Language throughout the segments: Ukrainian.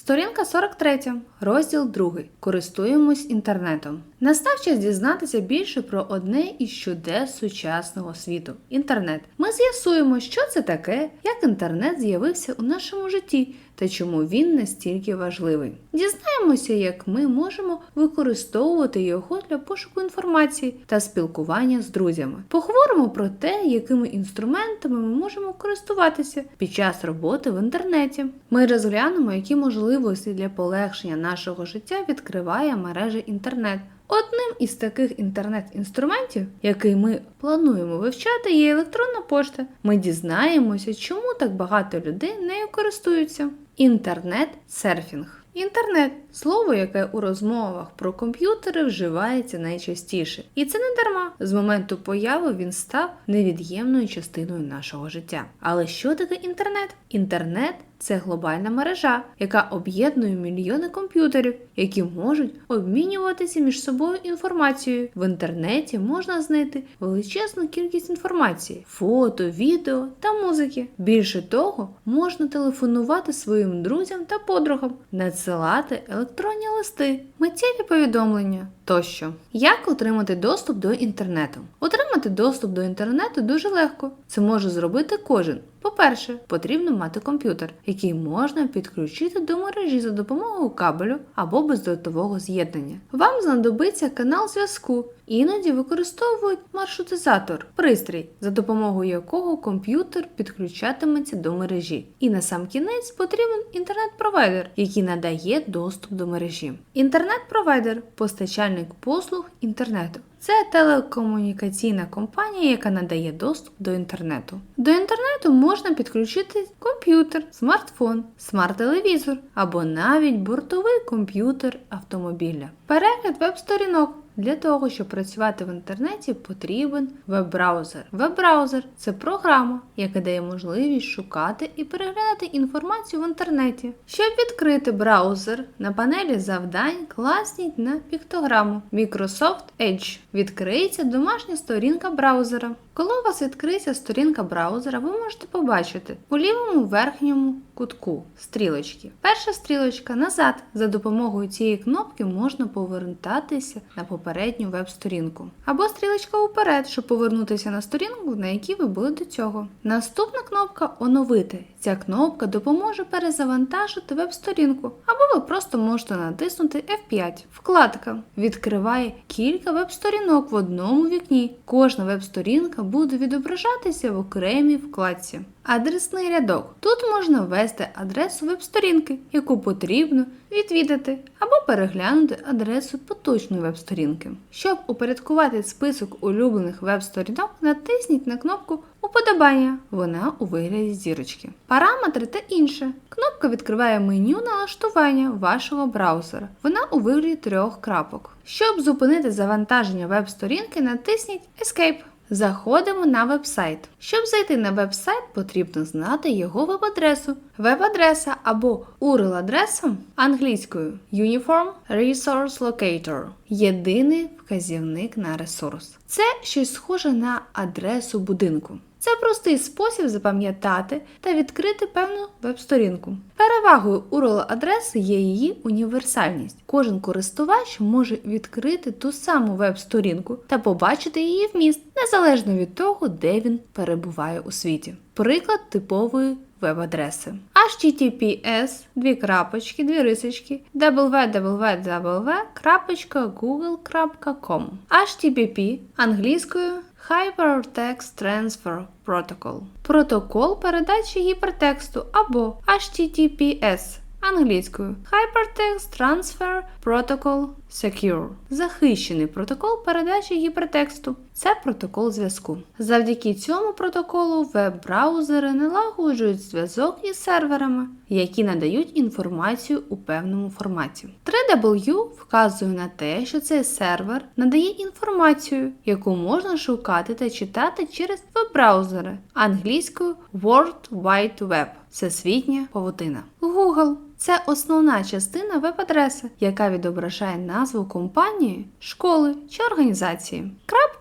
Сторінка 43, розділ 2. Користуємось інтернетом. Настав час дізнатися більше про одне із чудес сучасного світу інтернет. Ми з'ясуємо, що це таке, як інтернет з'явився у нашому житті та чому він настільки важливий. Дізнаємося, як ми можемо використовувати його для пошуку інформації та спілкування з друзями. Поговоримо про те, якими інструментами ми можемо користуватися під час роботи в інтернеті. Ми розглянемо, які можливості для полегшення нашого життя відкриває мережа інтернет. Одним із таких інтернет-інструментів, який ми плануємо вивчати, є електронна пошта. Ми дізнаємося, чому так багато людей нею користуються. Інтернет-серфінг. Інтернет слово, яке у розмовах про комп'ютери вживається найчастіше. І це не дарма. З моменту появи він став невід'ємною частиною нашого життя. Але що таке інтернет? Інтернет це глобальна мережа, яка об'єднує мільйони комп'ютерів, які можуть обмінюватися між собою інформацією. В інтернеті можна знайти величезну кількість інформації, фото, відео та музики. Більше того, можна телефонувати своїм друзям та подругам, надсилати електронні листи, миттєві повідомлення тощо. Як отримати доступ до інтернету? Отримати доступ до інтернету дуже легко. Це може зробити кожен. По-перше, потрібно мати комп'ютер, який можна підключити до мережі за допомогою кабелю або бездротового з'єднання. Вам знадобиться канал зв'язку. Іноді використовують маршрутизатор, пристрій, за допомогою якого комп'ютер підключатиметься до мережі. І на сам кінець потрібен інтернет-провайдер, який надає доступ до мережі. Інтернет-провайдер постачальник послуг інтернету. Це телекомунікаційна компанія, яка надає доступ до інтернету. До інтернету можна підключити комп'ютер, смартфон, смарт-телевізор або навіть бортовий комп'ютер автомобіля. Перегляд веб-сторінок. Для того, щоб працювати в інтернеті, потрібен веб-браузер. Веб-браузер це програма, яка дає можливість шукати і переглядати інформацію в інтернеті. Щоб відкрити браузер, на панелі завдань класніть на піктограму Microsoft Edge. Відкриється домашня сторінка браузера. Коли у вас відкриється сторінка браузера, ви можете побачити у лівому верхньому кутку стрілочки. Перша стрілочка назад. За допомогою цієї кнопки можна повертатися на попередню веб-сторінку. Або стрілочка уперед, щоб повернутися на сторінку, на якій ви були до цього. Наступна кнопка Оновити. Ця кнопка допоможе перезавантажити веб-сторінку, або ви просто можете натиснути F5. Вкладка відкриває кілька веб-сторінок в одному вікні. Кожна веб-сторінка буде відображатися в окремій вкладці. Адресний рядок. Тут можна ввести адресу веб-сторінки, яку потрібно відвідати, або переглянути адресу поточної веб-сторінки. Щоб упорядкувати список улюблених веб-сторінок, натисніть на кнопку Уподобання. Вона у вигляді зірочки. Параметри та інше. Кнопка відкриває меню налаштування вашого браузера. Вона у вигляді трьох крапок. Щоб зупинити завантаження веб-сторінки, натисніть Escape. Заходимо на веб-сайт. Щоб зайти на веб-сайт, потрібно знати його веб-адресу. Веб-адреса або URL-адреса англійською Uniform Resource Locator єдиний вказівник на ресурс. Це щось схоже на адресу будинку. Це простий спосіб запам'ятати та відкрити певну веб-сторінку. Перевагою URL-адреси є її універсальність. Кожен користувач може відкрити ту саму веб-сторінку та побачити її вміст, незалежно від того, де він перебуває у світі. Приклад типової веб-адреси. https, дві крапочки, дві рисочки, www.google.com HTTP англійською Hypertext Transfer Protocol. Протокол передачі гіпертексту або HTTPS англійською Hypertext Transfer Protocol Secure захищений протокол передачі гіпертексту. Це протокол зв'язку. Завдяки цьому протоколу веб-браузери налагоджують зв'язок із серверами, які надають інформацію у певному форматі. 3W вказує на те, що цей сервер надає інформацію, яку можна шукати та читати через веб-браузери англійською World Wide Web всесвітня павутина. Google це основна частина веб-адреси, яка відображає назву компанії, школи чи організації.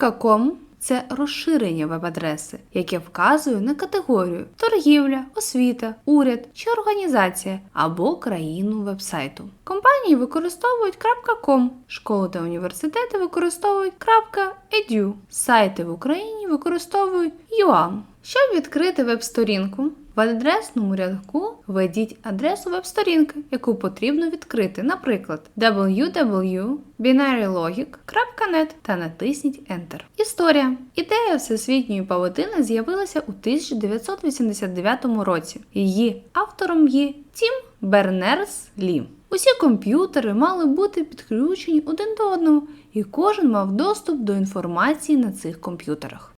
.com це розширення веб-адреси, яке вказує на категорію торгівля, освіта, уряд чи організація або країну вебсайту. Компанії використовують .com, школи та університети використовують .edu, сайти в Україні використовують UAM. Щоб відкрити веб-сторінку, в адресному рядку введіть адресу веб-сторінки, яку потрібно відкрити, наприклад, www.binarylogic.net та натисніть Enter. Історія. Ідея всесвітньої павутини з'явилася у 1989 році. Її автором є Тім Бернерс Лі. Усі комп'ютери мали бути підключені один до одного, і кожен мав доступ до інформації на цих комп'ютерах.